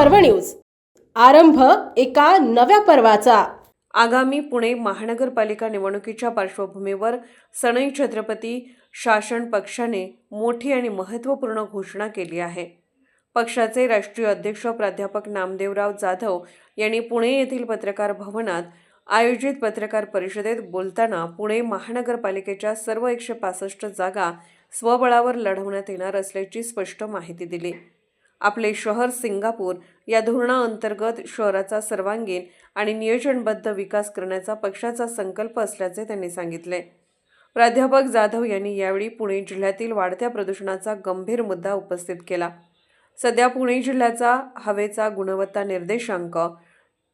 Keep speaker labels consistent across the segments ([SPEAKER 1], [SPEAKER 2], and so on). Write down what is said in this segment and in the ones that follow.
[SPEAKER 1] पर्व न्यूज. आरंभ एका नव्या पर्वाचा.
[SPEAKER 2] आगामी पुणे महानगरपालिका निवडणुकीच्या पार्श्वभूमीवर सनई छत्रपती शासन पक्षाने मोठी आणि महत्त्वपूर्ण घोषणा केली आहे. पक्षाचे राष्ट्रीय अध्यक्ष प्राध्यापक नामदेवराव जाधव यांनी पुणे येथील पत्रकार भवनात आयोजित पत्रकार परिषदेत बोलताना पुणे महानगरपालिकेच्या सर्व एकशे पासष्ट जागा स्वबळावर लढवण्यात येणार असल्याची स्पष्ट माहिती दिली. आपले शहर सिंगापूर या धोरणाअंतर्गत शहराचा सर्वांगीण आणि नियोजनबद्ध विकास करण्याचा पक्षाचा संकल्प असल्याचे त्यांनी सांगितले. प्राध्यापक जाधव यांनी यावेळी पुणे जिल्ह्यातील वाढत्या प्रदूषणाचा गंभीर मुद्दा उपस्थित केला. सध्या पुणे जिल्ह्याचा हवेचा गुणवत्ता निर्देशांक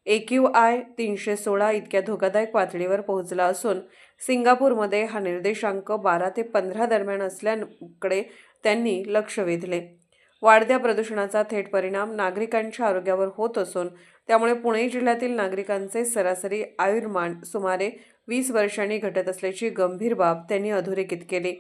[SPEAKER 2] ए क्यू आय तीनशे सोळा इतक्या धोकादायक पातळीवर पोहोचला असून सिंगापूरमध्ये हा निर्देशांक बारा ते पंधरा दरम्यान असल्याकडे त्यांनी लक्ष वेधले. वाढत्या प्रदूषणाचा थेट परिणाम नागरिकांच्या आरोग्यावर होत असून त्यामुळे पुणे जिल्ह्यातील नागरिकांचे सरासरी आयुर्मान सुमारे वीस वर्षांनी घटत असल्याची गंभीर बाब त्यांनी अधोरेखित केली.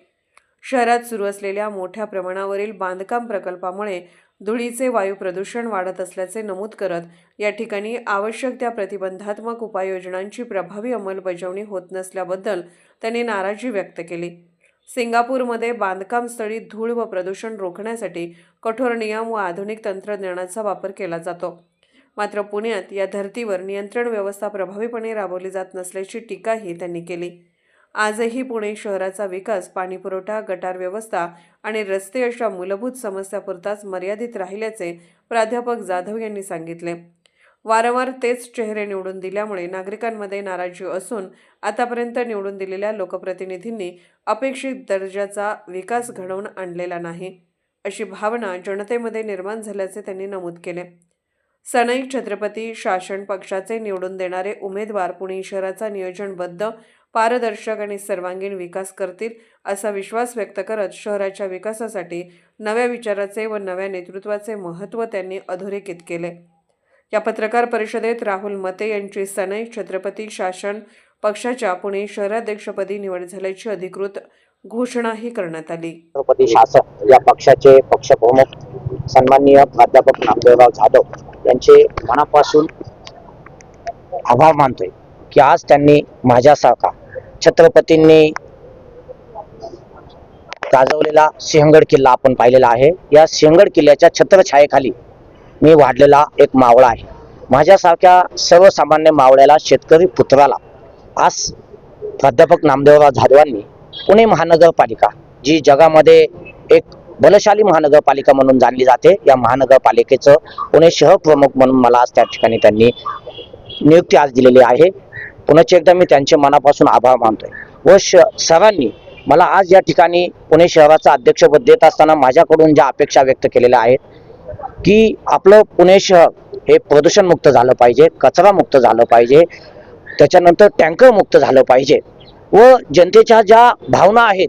[SPEAKER 2] शहरात सुरू असलेल्या मोठ्या प्रमाणावरील बांधकाम प्रकल्पामुळे धुळीचे वायू प्रदूषण वाढत असल्याचे नमूद करत या ठिकाणी आवश्यक त्या प्रतिबंधात्मक उपाययोजनांची प्रभावी अंमलबजावणी होत नसल्याबद्दल त्यांनी नाराजी व्यक्त केली. सिंगापूरमध्ये बांधकामस्थळी धूळ व प्रदूषण रोखण्यासाठी कठोर नियम व आधुनिक तंत्रज्ञानाचा वापर केला जातो. मात्र पुण्यात या धर्तीवर नियंत्रण व्यवस्था प्रभावीपणे राबवली जात नसल्याची टीकाही त्यांनी केली. आजही पुणे शहराचा विकास पाणीपुरवठा गटार व्यवस्था आणि रस्ते अशा मूलभूत समस्यापुरताच मर्यादित राहिल्याचे प्राध्यापक जाधव यांनी सांगितले. वारंवार तेच चेहरे निवडून दिल्यामुळे नागरिकांमध्ये नाराजी असून आतापर्यंत निवडून दिलेल्या लोकप्रतिनिधींनी अपेक्षित दर्जाचा विकास घडवून आणलेला नाही अशी भावना जनतेमध्ये निर्माण झाल्याचे त्यांनी नमूद केले. सनई छत्रपती शासन पक्षाचे निवडून देणारे उमेदवार पुणे शहराचा नियोजनबद्ध पारदर्शक आणि सर्वांगीण विकास करतील असा विश्वास व्यक्त करत शहराच्या विकासासाठी नव्या विचाराचे व नव्या नेतृत्वाचे महत्त्व त्यांनी अधोरेखित केले. या पत्रकार परिषदेत राहुल मते यांची सनई छत्रपती शासन पक्षाच्या पुणे शहराध्यक्षपदी निवड झाल्याची अधिकृत घोषणाही करण्यात आली.
[SPEAKER 3] छत्रपती शासन या पक्षाचे पक्षप्रमुख सन्माननीय प्राध्यापक नामदेवराव जाधव यांचे मनापासून आभार मानतोय की आज त्यांनी माझ्यासारखा छत्रपतींनी गाजवलेला सिंहगड किल्ला आपण पाहिलेला आहे. या सिंहगड किल्ल्याच्या छत्रछायेखाली मी वाढलेला एक मावळा आहे. माझ्यासारख्या सर्वसामान्य मावळ्याला शेतकरी पुत्राला आज प्राध्यापक नामदेवराव जाधवांनी पुणे महानगरपालिका जी जगामध्ये एक बलशाली महानगरपालिका म्हणून जाणली जाते या महानगरपालिकेचं पुणे शहर प्रमुख म्हणून मला आज त्या ठिकाणी त्यांनी नियुक्ती आज दिलेली आहे. पुनश्च एकदा मी त्यांचे मनापासून आभार मानतोय. व श सरांनी मला आज या ठिकाणी पुणे शहराचं अध्यक्षपद देत असताना माझ्याकडून ज्या अपेक्षा व्यक्त केलेल्या आहेत की आपलं पुणे शहर हे प्रदूषणमुक्त झालं पाहिजे कचरा मुक्त झालं पाहिजे त्याच्यानंतर टँकर मुक्त झालं पाहिजे. व जनतेच्या ज्या भावना आहेत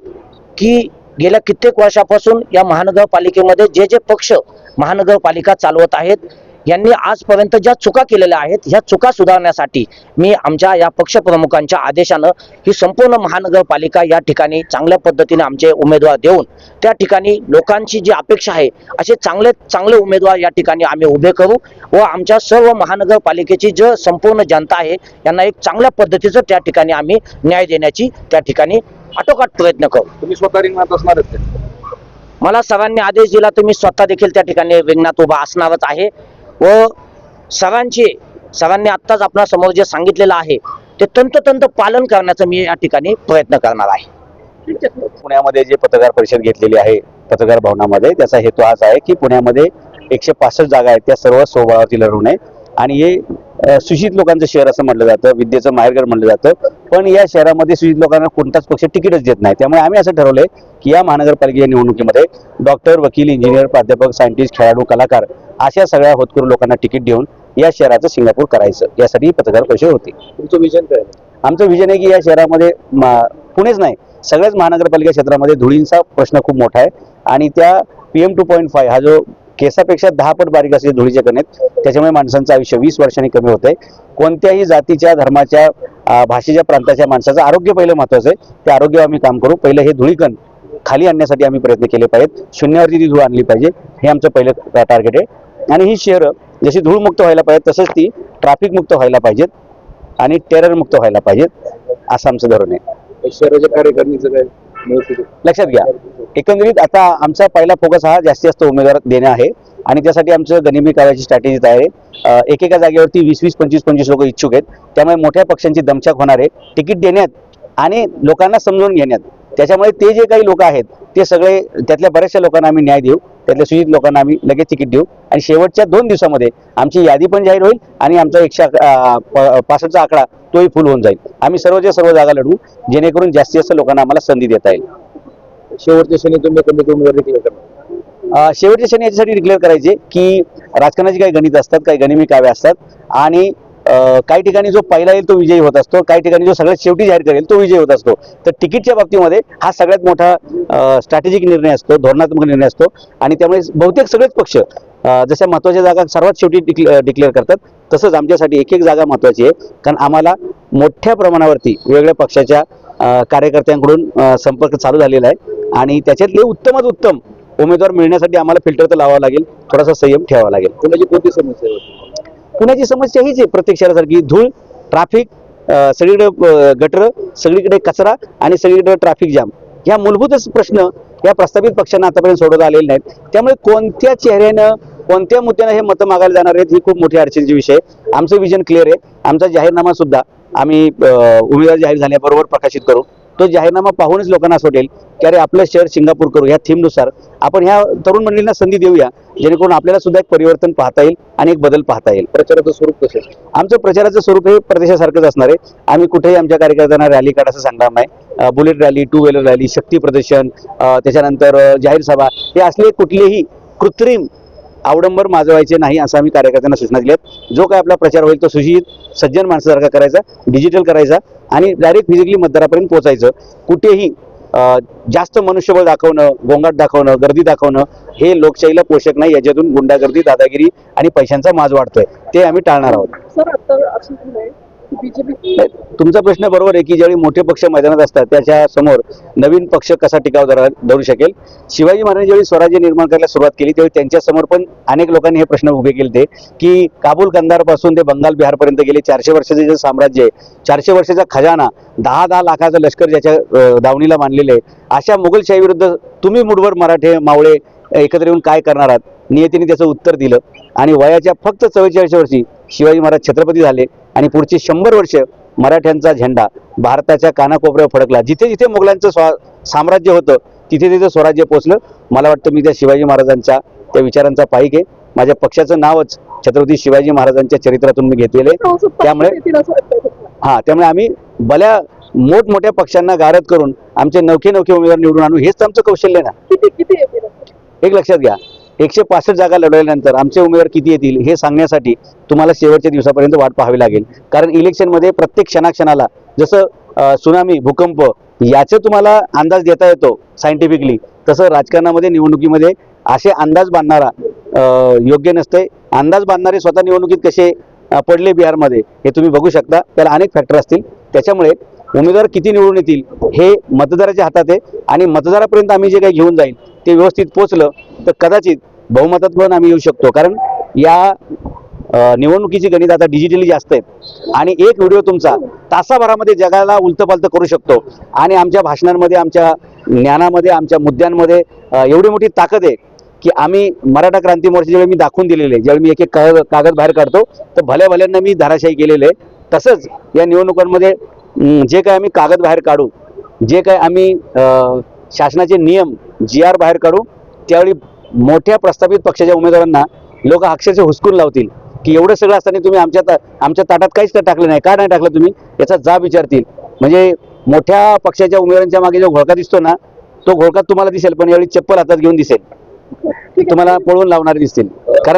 [SPEAKER 3] की गेल्या कित्येक वर्षापासून या महानगरपालिकेमध्ये जे जे पक्ष महानगरपालिका चालवत आहेत यांनी आजपर्यंत ज्या चुका केलेल्या आहेत ह्या चुका सुधारण्यासाठी मी आमच्या या पक्षप्रमुखांच्या आदेशानं ही संपूर्ण महानगरपालिका या ठिकाणी चांगल्या पद्धतीने आमचे उमेदवार देऊन त्या ठिकाणी लोकांची जी अपेक्षा आहे असे चांगले चांगले उमेदवार या ठिकाणी आम्ही उभे करू व आमच्या सर्व महानगरपालिकेची जे संपूर्ण जनता आहे यांना एक चांगल्या पद्धतीचं त्या ठिकाणी आम्ही न्याय देण्याची त्या ठिकाणी आटोकाट प्रयत्न करू
[SPEAKER 4] तुम्ही स्वतः रिंगणात असणारच का?
[SPEAKER 3] मला सरांनी आदेश दिला मी स्वतः देखील त्या ठिकाणी रिंगणात उभा असणारच आहे व सरांचे सरांनी आत्ताच आपल्यासमोर जे सांगितलेलं आहे ते तंतोतंत पालन करण्याचा मी या ठिकाणी प्रयत्न करणार आहे.
[SPEAKER 4] पुण्यामध्ये जे पत्रकार परिषद घेतलेली आहे पत्रकार भवनामध्ये त्याचा हेतू हाच आहे की पुण्यामध्ये एकशे पासष्ट जागा आहेत त्या सर्व स्वबळावरती नये. आणि हे अ, सुशिक्षित लोकांचं शहर असं म्हटलं जातं विद्येचं माहेरघर म्हटलं जातं. पण या शहरामध्ये सुशिक्षित लोकांना कोणताच पक्ष तिकीटच देत नाही. त्यामुळे आम्ही असं ठरवलंय की या महानगरपालिकेच्या निवडणुकीमध्ये डॉक्टर वकील इंजिनियर प्राध्यापक सायंटिस्ट खेळाडू कलाकार अशा सगळ्या होतकरू लोकांना तिकीट देऊन या शहराचं सिंगापूर करायचं. यासाठी पत्रकार परिषद होती.
[SPEAKER 5] तुमचं विजन काय?
[SPEAKER 4] आमचं विजन आहे की या शहरामध्ये पुणेच नाही सगळ्याच महानगरपालिका क्षेत्रामध्ये धुळींचा प्रश्न खूप मोठा आहे. आणि त्या P M two point five हा जो केसापेक्षा दहा पट बारीक असले धुळीचे कणेत त्याच्यामुळे माणसांचं आयुष्य वीस वर्षांनी कमी होतंय. कोणत्याही जातीच्या धर्माच्या भाषेच्या प्रांताच्या माणसाचं आरोग्य पहिलं महत्वाचं आहे. ते आरोग्यावर आम्ही काम करू. पहिलं हे धुळीकण खाली आणण्यासाठी आम्ही प्रयत्न केले पाहिजेत. शून्यावरती ती धूळ आणली पाहिजे. हे आमचं पहिलं टार्गेट आहे. आणि ही शहरं जशी धूळमुक्त व्हायला पाहिजे तसंच ती ट्रॅफिक मुक्त व्हायला पाहिजेत आणि टेररमुक्त व्हायला पाहिजेत असं आमचं धोरण आहे.
[SPEAKER 5] शहराच्या कार्यकारिणीचं काय?
[SPEAKER 4] लक्षात घ्या. एकंदरीत आता आमचा पहिला फोकस हा जास्तीत जास्त उमेदवार देणे आहे. आणि त्यासाठी आमचं गनिमी कार्याची स्ट्रॅटेजी तयार आहे. एकेका जागेवरती वीस वीस पंचवीस पंचवीस लोक इच्छुक आहेत. त्यामुळे मोठ्या पक्षांची दमछाक होणार आहे. तिकीट देण्यात आणि लोकांना समजून घेण्यात. त्याच्यामुळे ते जे काही लोक आहेत ते सगळे त्यातल्या बऱ्याचशा लोकांना आम्ही न्याय देऊ. त्यातल्या सुजित लोकांना आम्ही लगेच तिकीट देऊ. आणि शेवटच्या दोन दिवसामध्ये आमची यादी पण जाहीर होईल आणि आमचा एकशे अकरा पासष्टचा आकडा तोही फुल होऊन जाईल. आम्ही सर्वच्या सर्व जागा लढवू जेणेकरून जास्तीत जास्त लोकांना आम्हाला संधी देता येईल.
[SPEAKER 5] शेवटच्या क्षणी तुम्ही कमी उमेदवार declare करणार
[SPEAKER 4] शेवटच्या क्षणी याच्यासाठी डिक्लेअर करायचे की राजकारणाची काही गणित असतात काही गनिमी काव्य असतात आणि काही ठिकाणी जो पहिला येईल तो विजयी होत असतो काही ठिकाणी जो सगळ्यात शेवटी जाहीर करेल तो विजयी होत असतो. तर तिकीटच्या बाबतीमध्ये हा सगळ्यात मोठा स्ट्रॅटेजिक निर्णय असतो धोरणात्मक निर्णय असतो. आणि त्यामुळे बहुतेक सगळेच पक्ष जशा महत्त्वाच्या जागा सर्वात शेवटी डिक्लेअर करतात तसंच आमच्यासाठी एक एक जागा महत्त्वाची आहे. कारण आम्हाला मोठ्या प्रमाणावरती वेगवेगळ्या पक्षाच्या कार्यकर्त्यांकडून संपर्क चालू झालेला आहे. आणि त्याच्यातले उत्तमात उत्तम उमेदवार मिळण्यासाठी आम्हाला फिल्टर तर लावावा लागेल थोडासा संयम ठेवावा लागेल.
[SPEAKER 5] कोणाची कोणती समस्या
[SPEAKER 4] पुण्याची समस्या हीच आहे प्रत्येक शहरासारखी धूळ ट्रॅफिक सगळीकडे गटर सगळीकडे कचरा आणि सगळीकडे ट्रॅफिक जाम ह्या मूलभूतच प्रश्न या प्रस्तावित पक्षांना आतापर्यंत सोडवता आलेले नाहीत. त्यामुळे कोणत्या चेहऱ्यानं कोणत्या मुद्द्यानं हे मतं मागायला जाणार आहेत ही खूप मोठी अडचणीची विषय आमचं विजन क्लिअर आहे. आमचा जाहीरनामा सुद्धा आम्ही उमेदवार जाहीर झाल्याबरोबर प्रकाशित करू. तो जाहीरनामा पाहूनच लोकांना असं वाटेल की अरे आपलं शहर सिंगापूर करू ह्या थीमनुसार. आपण ह्या तरुण मंडळींना संधी देऊया जेणेकरून आपल्याला सुद्धा एक परिवर्तन पाहता येईल आणि एक बदल पाहता येईल.
[SPEAKER 5] प्रचाराचं स्वरूप कसं?
[SPEAKER 4] आमचं प्रचाराचं स्वरूप हे प्रदेशासारखंच असणार आहे. आम्ही कुठेही आमच्या कार्यकर्त्यांना रॅली काढायचं सांगणार नाही bullet rally two wheeler rally शक्ती प्रदर्शन त्याच्यानंतर जाहीर सभा हे असले कुठलेही कृत्रिम आवडंबर माजवायचे नाही असं आम्ही कार्यकर्त्यांना सूचना दिल्यात. जो काय आपला प्रचार होईल तो सुशिक्षित सज्जन माणसासारखा करायचा डिजिटल करायचा आणि डायरेक्ट फिजिकली मतदारापर्यंत पोहोचायचं. कुठेही जास्त मनुष्यबळ दाखवणं गोंगाट दाखवणं गर्दी दाखवणं हे लोकशाहीला पोषक नाही. याच्यातून गुंडागर्दी दादागिरी आणि पैशांचा माज वाढतोय. ते आम्ही टाळणार आहोत. तुमचा प्रश्न बरोबर आहे की ज्यावेळी मोठे पक्ष मैदानात असतात त्याच्यासमोर नवीन पक्ष कसा टिकाव धरू शकेल? शिवाजी महाराज ज्यावेळी स्वराज्य निर्माण करायला सुरुवात केली त्यावेळी त्यांच्यासमोर पण अनेक लोकांनी हे प्रश्न उभे केले ते की काबूल कंदारपासून ते बंगाल बिहारपर्यंत गेले. चारशे वर्षाचे जे साम्राज्य आहे चारशे वर्षाचा खजाना दहा दहा लाखाचं लष्कर ज्याच्या दावणीला मानलेले आहे अशा मुघलशाही विरुद्ध तुम्ही मुठभर मराठे मावळे एकत्र येऊन काय करणार आहात? नियतीने त्याचं उत्तर दिलं आणि वयाच्या फक्त चव्वेचाळीस वर्षी शिवाजी महाराज छत्रपती झाले. आणि पुढची शंभर वर्ष मराठ्यांचा झेंडा भारताच्या कानाकोपऱ्यावर फडकला. जिथे जिथे मुघलांचं स्वा साम्राज्य होतं तिथे तिथे स्वराज्य पोचलं. मला वाटतं मी त्या शिवाजी महाराजांच्या त्या विचारांचा पाईक आहे. माझ्या पक्षाचं नावच छत्रपती शिवाजी महाराजांच्या चरित्रातून मी घेतलेलं त्यामुळे-? हा त्यामुळे आम्ही भल्या मोठमोठ्या पक्षांना गारद करून आमचे नवखे नवखे उमेदवार निवडून आणू हेच आमचं कौशल्य आहे ना.
[SPEAKER 6] किती किती?
[SPEAKER 4] एक लक्षात घ्या. एकशे पासष्ट जागा लढवल्यानंतर आमचे उमेदवार किती येतील हे सांगण्यासाठी तुम्हाला शेवटच्या दिवसापर्यंत वाट पाहावी लागेल. कारण इलेक्शनमध्ये प्रत्येक क्षणाक्षणाला जसं सुनामी भूकंप याचं तुम्हाला अंदाज देता येतो सायंटिफिकली. तसं राजकारणामध्ये निवडणुकीमध्ये असे अंदाज बांधणारा योग्य नसते. अंदाज बांधणारे स्वतः निवडणुकीत कसे पडले बिहारमध्ये हे तुम्ही बघू शकता. त्याला अनेक फॅक्टर असतील. त्याच्यामुळे उमेदवार किती निवडून येतील हे मतदाराच्या हातात आहे. आणि मतदारापर्यंत आम्ही जे काही घेऊन जाईल ते व्यवस्थित पोचलं तर कदाचित बहुमतात पण आम्ही येऊ शकतो. कारण या निवडणुकीची गणित आता डिजिटली जास्त आहेत. आणि एक व्हिडिओ तुमचा तासाभरामध्ये जगाला उलतपालत करू शकतो. आणि आमच्या भाषणांमध्ये आमच्या ज्ञानामध्ये आमच्या मुद्द्यांमध्ये एवढी मोठी ताकद आहे की आम्ही मराठा क्रांती मोर्चा ज्यावेळी मी दाखवून दिलेले आहे ज्यावेळी मी एक एक कागद कागद बाहेर काढतो तर भल्या भल्यांना मी धाराशाही केलेले आहे. तसंच या निवडणुकांमध्ये जे काय आम्ही कागद बाहेर काढू जे काय आम्ही शासनाचे नियम जी आर बाहेर काढू त्यावेळी मोठ्या प्रस्थापित पक्षाच्या उमेदवारांना लोक अक्षरशः हुसकून लावतील की एवढं सगळं असताना तुम्ही आमच्या ता- आमच्या ताटात काहीच तर टाकलं नाही. का नाही टाकलं तुम्ही? याचा जाब विचारतील. म्हणजे मोठ्या पक्षाच्या उमेदवारांच्या मागे जो घोळका दिसतो ना तो घोळका तुम्हाला दिसेल पण यावेळी चप्पल हातात घेऊन दिसेल. तुम्हाला पळवून लावणारे दिसतील. कारण